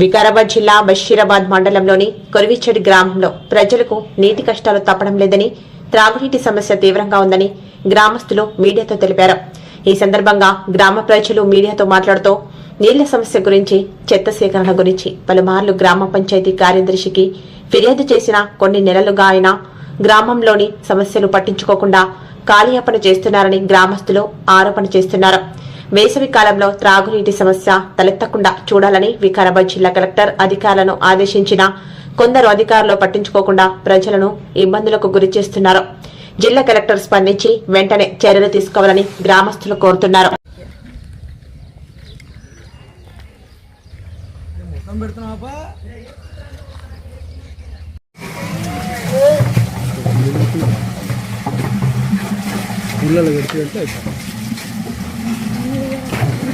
వికారాబాద్ జిల్లా బషీరాబాద్ మండలంలోని కొరివిచెడి గ్రామంలో ప్రజలకు నీటి కష్టాలు తప్పడం లేదని త్రాగునీటి సమస్య తీవ్రంగా ఉందని గ్రామస్తులు మీడియాతో తెలిపారు. ఈ సందర్భంగా గ్రామ ప్రజలు మీడియాతో మాట్లాడుతూ నీళ్ళ సమస్య గురించి చెత్త సేకరణ గురించి పలుమార్లు గ్రామ పంచాయతీ కార్యదర్శికి ఫిర్యాదు చేసిన కొన్ని నెలలుగా ఆయన గ్రామంలోని సమస్యలు పట్టించుకోకుండా కాలయాపన చేస్తున్నారని గ్రామస్తులు ఆరోపణ చేస్తున్నారు. వేసవి కాలంలో త్రాగునీటి సమస్య తలెత్తకుండా చూడాలని వికారాబాద్ జిల్లా కలెక్టర్ అధికారులను ఆదేశించిన కొందరు అధికారులు పట్టించుకోకుండా ప్రజలను ఇబ్బందులకు గురి చేస్తున్నారు. జిల్లా కలెక్టర్ స్పందించి వెంటనే చర్యలు తీసుకోవాలని గ్రామస్తులు కోరుతున్నారు. పిల్లలు పెడితే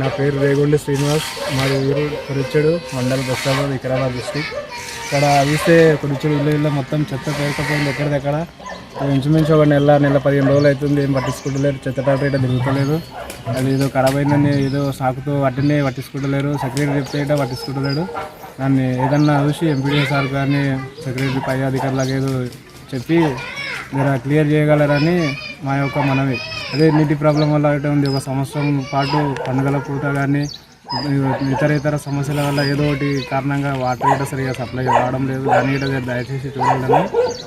నా పేరు రేగుండి శ్రీనివాస్. మాది ఊరు కొరిచెడు మండల బస్సాబాద్ వికరాబాద్ డిస్టిక్ ఇక్కడ చూస్తే కొరిచెడు ఇల్లు ఇల్లు మొత్తం చెత్త పేరుకపోయింది ఎక్కడిదక్కడ. ఇంచుమించు ఒక నెల నెల పదిహేను రోజులు అవుతుంది. ఏం పట్టించుకుంటలేరు చెత్త టాటర్ ఇట్లా తిరుగుతలేదు అది ఏదో ఖరాబ్ అయిందని ఏదో సాకుతో వాటినే పట్టించుకుంటలేరు సెక్రటరీ చెప్తేట పట్టించుకుంటలేడు దాన్ని ఏదన్నా చూసి ఎంపీడీ సార్ కానీ సెక్రటరీ పై అధికారులకు ఏదో చెప్పి మీరు క్లియర్ చేయగలరని మా యొక్క మనవి. అదే నీటి ప్రాబ్లం వల్ల అయితే ఉంది. ఒక సంవత్సరం పాటు పండుగల పూట కానీ ఇతర ఇతర సమస్యల వల్ల ఏదో ఒకటి కారణంగా వాటర్ గిట్ట సరిగా సప్లై రావడం లేదు. దాని గిట్ట దయచేసి చూడాలని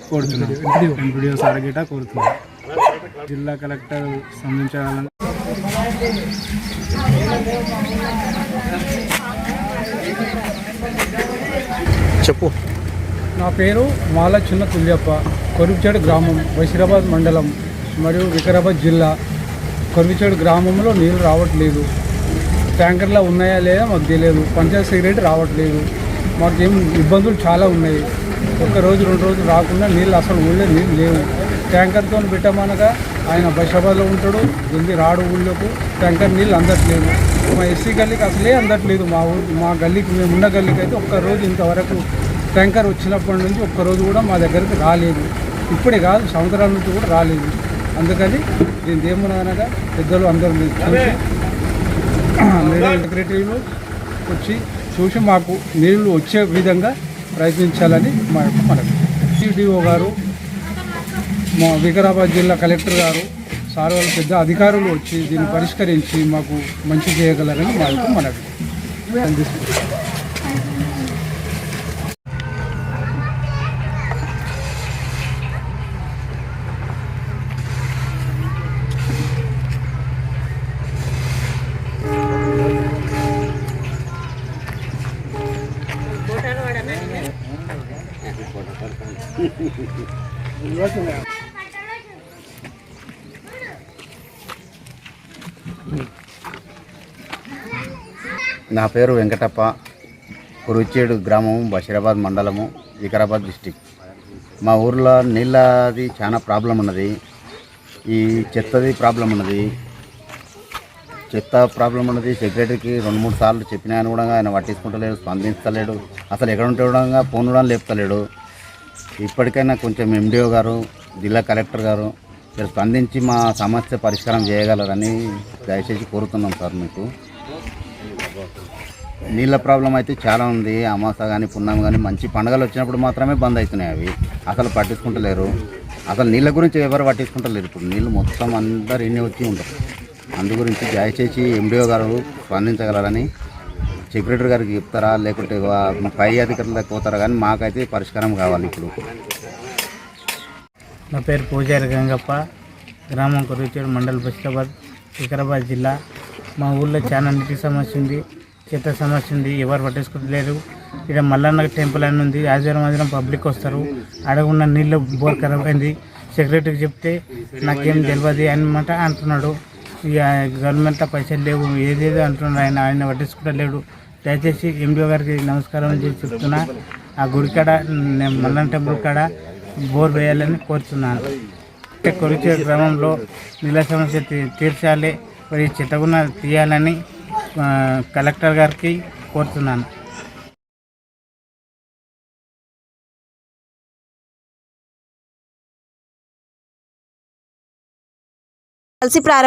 కోరుతున్నాను ఎంపీడీఓ సార్ గిట్ట కోరుతున్నాను. జిల్లా కలెక్టర్ స్పందించాలని చెప్పు. నా పేరు మాల చిన్న తుల్యప్ప కొరివిచేడు గ్రామం బషీరాబాద్ మండలం. మరియు వికారాబాద్ జిల్లా కొరివిచేడు గ్రామంలో నీళ్ళు రావట్లేదు. ట్యాంకర్లో ఉన్నాయా లేదా మాకు తెలియదు. పంచాయత్ సెక్రటరీ రావట్లేదు. మాకేం ఇబ్బందులు చాలా ఉన్నాయి. ఒక రోజు రెండు రోజులు రాకుండా నీళ్ళు అసలు ఊళ్ళో నీళ్ళు లేవు. ట్యాంకర్తో పెట్టమనగా ఆయన బైషాబాద్లో ఉంటాడు జల్దీ రాడు ఊళ్ళోకు. ట్యాంకర్ నీళ్ళు అందట్లేదు. మా ఎస్సీ గల్లీకి అసలే అందట్లేదు. మా ఊరు మా గల్లీకి మేము ఉన్న గల్లీకి అయితే ఒక్క రోజు ఇంతవరకు ట్యాంకర్ వచ్చినప్పటి నుంచి ఒక్కరోజు కూడా మా దగ్గరికి రాలేదు. ఇప్పుడే కాదు సంవత్సరాల నుంచి కూడా రాలేదు. అందుకని దీని ఏమనగా పెద్దలు అందరూ మేడం సెక్రటరీలు వచ్చి చూసి మాకు నీళ్ళు వచ్చే విధంగా ప్రయత్నించాలని మా యొక్క మనవి. సిడిఓ గారు మా వికారాబాద్ జిల్లా కలెక్టర్ గారు సార్ వాళ్ళ పెద్ద అధికారులు వచ్చి దీన్ని పరిష్కరించి మాకు మంచి చేయగలరని మా యొక్క మనవి. నా పేరు వెంకటప్ప కురుచేడు గ్రామం బషీరాబాద్ మండలము వికారాబాద్ డిస్టిక్. మా ఊర్లో నీళ్ళది చాలా ప్రాబ్లం ఉన్నది. ఈ చెత్తది ప్రాబ్లం ఉన్నది. చెత్త ప్రాబ్లం ఉన్నది. సెక్రటరీకి రెండు మూడు సార్లు చెప్పినా అని కూడా ఆయన పట్టించుకుంటలేడు స్పందించలేడు. అసలు ఎక్కడ ఉంటే కూడా ఫోన్ కూడా లేపుతలేడు. ఇప్పటికైనా కొంచెం ఎండిఓ గారు జిల్లా కలెక్టర్ గారు మీరు స్పందించి మా సమస్య పరిష్కారం చేయగలరని దయచేసి కోరుతున్నాం సార్ మీకు. నీళ్ళ ప్రాబ్లం అయితే చాలా ఉంది. అమాస కానీ పున్నం కానీ మంచి పండుగలు వచ్చినప్పుడు మాత్రమే బంద్ అవుతున్నాయి అవి. అసలు పట్టించుకుంటలేరు. అసలు నీళ్ళ గురించి ఎవరు పట్టించుకుంటలేరు. ఇప్పుడు నీళ్ళు మొత్తం అందరు ఇన్ని వచ్చి ఉంటారు. అందు గురించి దయచేసి ఎండిఓ గారు స్పందించగలరని సెక్రటరీ గారికి చెప్తారా? లేకుంటే వా- మా పై అధికారులకు పోతారా? కానీ మాకైతే పరిష్కారం కావాలి ఇప్పుడు. నా పేరు పూజారి గంగప్ప గ్రామం కొరిచేడు మండల్ బషీరాబాద్ వికారాబాద్ జిల్లా. మా ఊళ్ళో చాలా నీటి సమస్య ఉంది చెత్త సమస్య ఉంది ఎవరు పట్టించుకోలేరు ఇక్కడ మల్లన్న టెంపుల్ అని ఉంది ఆదివారం ఆదివారం పబ్లిక్ వస్తారు. అడగున్న నీళ్ళు బోర్ ఖరాబ్ అయింది. సెక్రటరీకి చెప్తే నాకేం తెలియదు అనమాట అంటున్నాడు. ఇక గవర్నమెంట్లో పైసలు లేవు. ఏదేదో అంటున్నారు ఆయన. ఆయన పట్టించుకోలేడు దయచేసి ఎండిఓ గారికి నమస్కారం చేసి చెప్తున్నా. ఆ గుడి కాడ మల్లన్ టెంపుల్ కాడ బోర్ వేయాలని కోరుతున్నాను. కొలిచే కొరిచే గ్రామంలో నీళ్ళ సమస్య తీర్చాలి. మరి చెత్తగున్న తీయాలని కలెక్టర్ గారికి కోరుతున్నాను. కలిసి ప్రారంభ